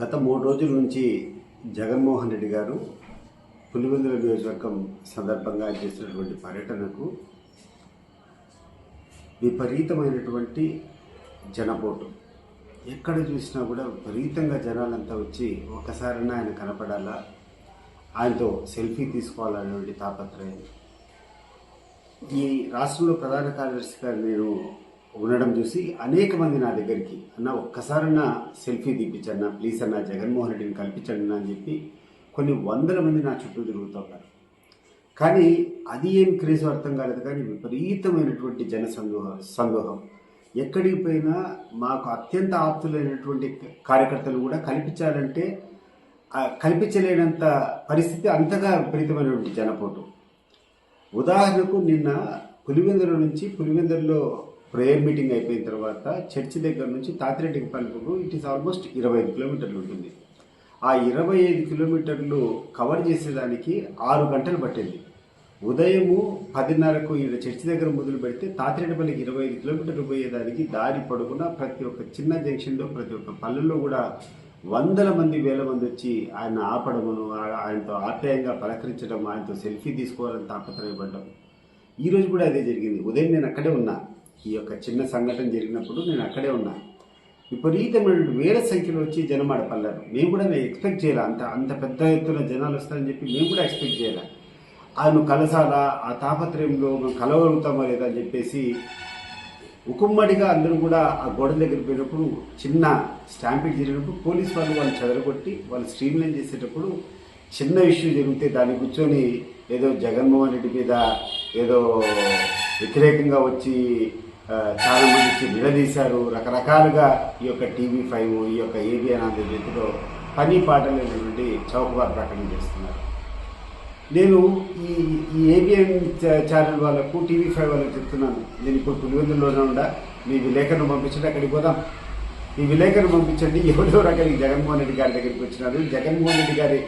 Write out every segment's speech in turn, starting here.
గత మూడు రోజుల నుంచి జగన్మోహన్ రెడ్డి గారు పులివెందుల నియోజకవర్గం సందర్భంగా చేసినటువంటి పర్యటనకు విపరీతమైనటువంటి జనపోటు. ఎక్కడ చూసినా కూడా విపరీతంగా జనాలంతా వచ్చి ఒక్కసారైనా ఆయన కనపడాలా? ఆయనతో సెల్ఫీ తీసుకోవాలనేటువంటి తాపత్రయం. ఈ రాష్ట్రంలో ప్రధాన కార్యదర్శిగా నేను ఉండడం చూసి అనేక మంది నా దగ్గరికి అన్న ఒక్కసారన్నా సెల్ఫీ తీపించన్న ప్లీజ్ అన్న జగన్మోహన్ రెడ్డిని కల్పించండి అని చెప్పి కొన్ని వందల మంది నా చుట్టూ తిరుగుతూ ఉన్నారు. కానీ అది ఏం క్రేజ్ అర్థం కాలేదు. కానీ విపరీతమైనటువంటి జన సందోహ. సందోహం ఎక్కడికి పోయినా మాకు అత్యంత ఆప్తులైనటువంటి కార్యకర్తలు కూడా కల్పించాలంటే కల్పించలేనంత పరిస్థితి అంతగా విపరీతమైనటువంటి జనపోటు. ఉదాహరణకు నిన్న పులివెందుల నుంచి పులివెందుల్లో ప్రేయర్ మీటింగ్ అయిపోయిన తర్వాత చర్చి దగ్గర నుంచి తాతిరెడ్డికి పలుపుకు ఇట్ ఈస్ ఆల్మోస్ట్ ఇరవై ఐదు కిలోమీటర్లు ఉంటుంది. ఆ ఇరవై ఐదు కిలోమీటర్లు కవర్ చేసేదానికి ఆరు గంటలు పట్టింది. ఉదయము పదిన్నరకు ఈయన చర్చి దగ్గర మొదలు పెడితే తాతిరెడ్డిపల్లికి ఇరవై ఐదు కిలోమీటర్లు పోయేదానికి దారి పడుకున్న ప్రతి ఒక్క చిన్న జంక్షన్లో ప్రతి ఒక్క పల్లెల్లో కూడా వందల మంది వేల మంది వచ్చి ఆయన ఆపడమును ఆయనతో ఆప్యాయంగా పలకరించడం ఆయనతో సెల్ఫీ తీసుకోవాలని తాపత్రయపడ్డం. ఈరోజు కూడా అదే జరిగింది. ఉదయం నేను అక్కడే ఉన్నా. ఈ యొక్క చిన్న సంఘటన జరిగినప్పుడు నేను అక్కడే ఉన్నా. విపరీతమైన వేల సంఖ్యలో వచ్చి జనం ఆడ పల్లారు మేము కూడా ఎక్స్పెక్ట్ చేయాలి? అంత అంత పెద్ద ఎత్తున జనాలు వస్తారని చెప్పి మేము కూడా ఎక్స్పెక్ట్ చేయాలి? ఆయన కలసాలా? ఆ తాపత్రయంలో మనం కలవగలుగుతామా లేదా అని చెప్పేసి ఉకుమ్మడిగా అందరూ కూడా ఆ గోడ దగ్గర పోయినప్పుడు చిన్న స్టాంపింగ్ జరిగినప్పుడు పోలీస్ వాళ్ళు వాళ్ళు చెదరగొట్టి వాళ్ళు స్ట్రీమ్లైన్ చేసేటప్పుడు చిన్న ఇష్యూ జరిగితే దాన్ని కూర్చొని ఏదో జగన్మోహన్ రెడ్డి మీద ఏదో వ్యతిరేకంగా వచ్చి చాలా మంది వచ్చి నిలదీశారు. రకరకాలుగా ఈ యొక్క టీవీ ఫైవ్ ఈ యొక్క ఏబిఎన్ ఆంధ్రజ్యోతిలో పని పాటలేనటువంటి చౌకబార్ ప్రకటన చేస్తున్నారు. నేను ఈ ఈ ఏబిఎన్ ఛానల్ వాళ్ళకు టీవీ ఫైవ్ వాళ్ళకు చెప్తున్నాను. నేను ఇప్పుడు పులివెందులోనే ఉండా. మీ విలేకరును పంపించండి అక్కడికి పోదాం. ఈ విలేకరును పంపించండి. ఎవరెవరు అక్కడికి జగన్మోహన్ రెడ్డి గారి దగ్గరికి వచ్చినారు. జగన్మోహన్ రెడ్డి గారి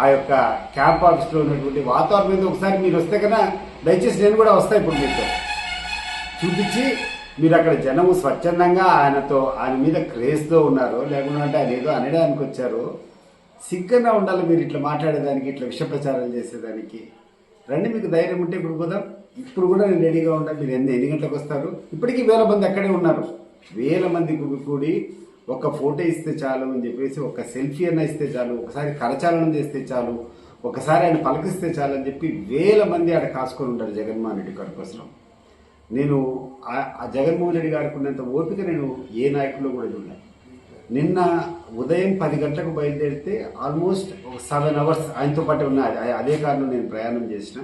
ఆ యొక్క క్యాంప్ ఆఫీస్లో ఉన్నటువంటి వాతావరణం మీద ఒకసారి మీరు వస్తే కన్నా దయచేసి నేను కూడా వస్తాను ఇప్పుడు మీతో. చూపించి మీరు అక్కడ జనము స్వచ్ఛందంగా ఆయనతో ఆయన మీద క్రేజ్తో ఉన్నారు. లేకుండా అంటే ఆయన ఏదో అనడానికి వచ్చారు. సిగ్గంగా ఉండాలి మీరు ఇట్లా మాట్లాడేదానికి ఇట్లా విష ప్రచారం చేసేదానికి. రండి మీకు ధైర్యం ఉంటే ఇప్పుడు పోదాం. ఇప్పుడు కూడా నేను రెడీగా ఉంటాను మీరు ఎన్ని ఎన్ని గంటలకు వస్తారు? ఇప్పటికీ వేల మంది అక్కడే ఉన్నారు. వేల మంది కూడి ఒక ఫోటో ఇస్తే చాలు అని చెప్పేసి ఒక సెల్ఫీ అన్న ఇస్తే చాలు ఒకసారి కరచాలనం చేస్తే చాలు ఒకసారి ఆయన పలకిస్తే చాలు అని చెప్పి వేల మంది ఆడ కాసుకొని ఉంటారు జగన్మోహన్ రెడ్డి గారి కోసం. నేను ఆ- జగన్మోహన్ రెడ్డి గారికి ఉన్నంత ఓపిక నేను ఏ నాయకుల్లో కూడా చూడలేదు నిన్న ఉదయం పది గంటలకు బయలుదేరితే ఆల్మోస్ట్ ఒక సెవెన్ అవర్స్ ఆయనతో పాటు ఉన్న అదే- అదే కారణం నేను ప్రయాణం చేసిన.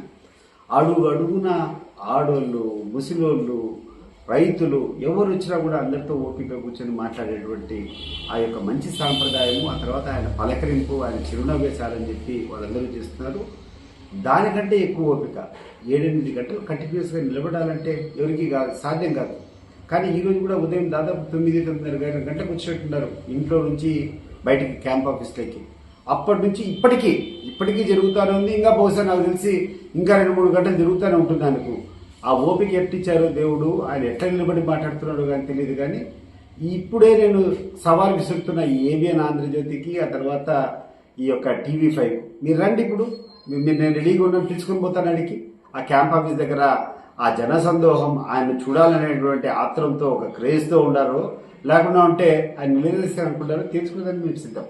అడుగు అడుగున ఆడోళ్ళు ముసలోళ్ళు రైతులు ఎవరు వచ్చినా కూడా అందరితో ఓపిక కూర్చొని మాట్లాడేటువంటి ఆ యొక్క మంచి సాంప్రదాయము ఆ తర్వాత ఆయన పలకరింపు ఆయన చిరునవ్వేశారని చెప్పి వాళ్ళందరూ చేస్తున్నారు. దానికంటే ఎక్కువ ఓపిక. ఏడెనిమిది గంటలు కంటిన్యూస్గా నిలబడాలంటే ఎవరికి కాదు సాధ్యం కాదు. కానీ ఈరోజు కూడా ఉదయం దాదాపు తొమ్మిది తొమ్మిదిన్నర గంటలకు వచ్చినట్టున్నారు ఇంట్లో నుంచి బయటికి క్యాంప్ ఆఫీస్లోకి అప్పటి నుంచి ఇప్పటికీ ఇప్పటికీ జరుగుతూనే ఉంది. ఇంకా బహుశా నాకు తెలిసి ఇంకా రెండు మూడు గంటలు జరుగుతూనే ఉంటుంది ఆయనకు ఆ ఓపిక ఎట్టిచ్చారో దేవుడు ఆయన ఎట్లా నిలబడి మాట్లాడుతున్నాడు కానీ తెలియదు కానీ ఇప్పుడే నేను సవాల్ విసురుతున్న ఈ ఏబిఎన్ ఆంధ్రజ్యోతికి ఆ తర్వాత ఈ యొక్క టీవీ ఫైవ్ మీరు రండి ఇప్పుడు. మీరు నేను రెడీగా ఉన్నాను పిలుచుకొని పోతాను అడిగి ఆ క్యాంప్ ఆఫీస్ దగ్గర ఆ జన సందోహం ఆయన చూడాలనేటువంటి ఆత్రంతో ఒక క్రేజ్తో ఉండారు లేకుండా ఉంటే ఆయన నిలదీస్తారనుకుంటారు తీర్చుకోవడానికి మేము సిద్ధం.